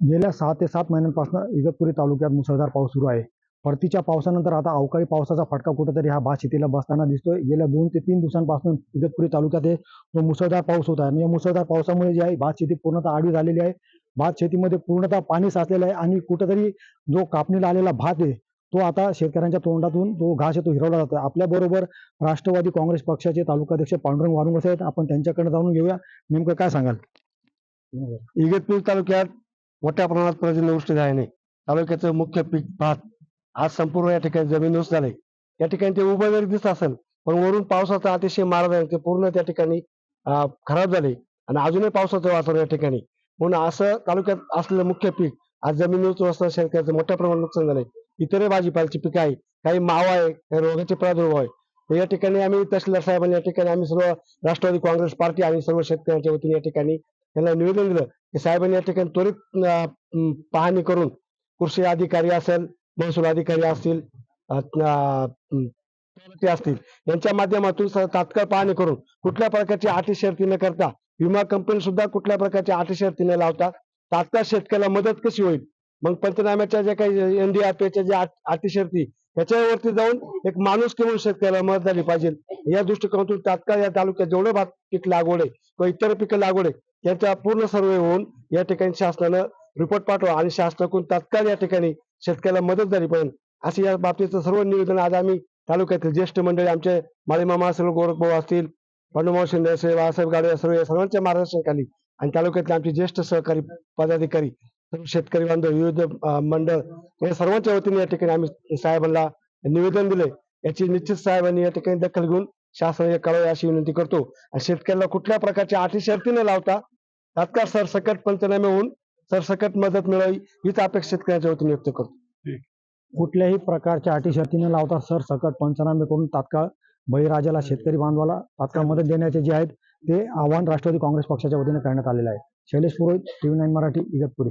गेल्या सहा ते सात महिन्यांपासून इगतपुरी तालुक्यात मुसळधार पाऊस सुरू आहे. परतीच्या पावसानंतर आता अवकाळी पावसाचा फटका कुठेतरी हा भात शेतीला बसताना दिसतोय. गेल्या दोन ते तीन दिवसांपासून इगतपुरी तालुक्यात हे जो मुसळधार पाऊस होत आहे आणि या मुसळधार पावसामुळे जी आहे भात शेती पूर्णतः आडी झालेली आहे. भात शेतीमध्ये पूर्णतः पाणी साचलेलं आहे आणि कुठेतरी जो कापणीला आलेला भात आहे तो आता शेतकऱ्यांच्या तोंडातून तो घास येतो हिरवला जातो आपल्याबरोबर राष्ट्रवादी काँग्रेस पक्षाचे तालुकाध्यक्ष पांडुरंग वारुंग आहेत आपण त्यांच्याकडे जाणून घेऊया. नेमकं काय सांगाल? इगतपुरी तालुक्यात मोठ्या प्रमाणात पर्जन्यवृष्टी झाल्याने तालुक्याचं मुख्य पीक भात आज संपूर्ण या ठिकाणी जमीन झाले या ठिकाणी ते उभं जरी दिसत असेल पण वरून पावसाचा अतिशय मारा झाला ते पूर्ण त्या ठिकाणी खराब झाले. आणि अजूनही पावसाचं वातावरण या ठिकाणी. म्हणून असं तालुक्यात असलेलं मुख्य पीक आज जमिनीवर असताना शेतकऱ्याचं मोठ्या प्रमाणात नुकसान झालंय. इतरही भाजीपाल्याची पिकं आहे काही मावा आहे काही रोगाचे प्रादुर्भाव आहे. तर या ठिकाणी आम्ही तहसीलदार साहेबांनी या ठिकाणी आम्ही सर्व राष्ट्रवादी काँग्रेस पार्टी आणि सर्व शेतकऱ्यांच्या वतीने या ठिकाणी यांना निवेदन दिलं की साहेबांनी या ठिकाणी त्वरित पाहणी करून कृषी अधिकारी असेल महसूल अधिकारी असतील असतील यांच्या माध्यमातून तात्काळ पाहणी करून कुठल्या प्रकारची अटी शर्ती न करता विमा कंपनी सुद्धा कुठल्या प्रकारची अटी शर्ती न लावता तात्काळ शेतकऱ्याला मदत कशी होईल? मग पंचनाम्याच्या ज्या काही एनडीआरपीच्या ज्या अट- अटी शर्ती त्याच्यावरती जाऊन एक माणूस म्हणून शेतकऱ्याला मदत झाली पाहिजे. या दृष्टिकोनातून तात्काळ या तालुक्यात जेवढं भात पीक लागवड आहे किंवा इतर पिकं लागवड आहे त्यांचा पूर्ण सर्वे होऊन या ठिकाणी शासनानं रिपोर्ट पाठवा आणि शासनाकडून तात्काळ या ठिकाणी शेतकऱ्याला मदत झाली पाहिजे. असे या बाबतीचं सर्व निवेदन आज आम्ही तालुक्यातील ज्येष्ठ मंडळी आमचे माळीमामा असेल गोरखभाऊ असतील पांडुमाव शिंदे असेल बाळासाहेब गाडे सर्व या सर्वांच्या मार्गदर्शनाखाली आणि तालुक्यातले आमचे ज्येष्ठ सहकारी पदाधिकारी सर्व शेतकरी बांधव विविध मंडळ या सर्वांच्या वतीने या ठिकाणी आम्ही साहेबांना निवेदन दिले याची निश्चित साहेबांनी या ठिकाणी दखल घेऊन शासनाने कळावी अशी विनंती करतो. आणि शेतकऱ्याला कुठल्या प्रकारच्या अटी शर्ती न लावता तात्काळ सरसकट पंचनामे होऊन सरसकट मदत मिळावी हीच अपेक्षा शेतकऱ्यांच्या वतीने व्यक्त करतो. कुठल्याही प्रकारच्या अटी शर्ती न लावता सर सकट पंचनामे करून तात्काळ बळीराजाला शेतकरी बांधवाला तात्काळ मदत देण्याचे जे आहेत ते आवाहन राष्ट्रवादी काँग्रेस पक्षाच्या वतीने करण्यात आलेलं आहे. Shailesh Purohit TV nine Marathi Igatpuri.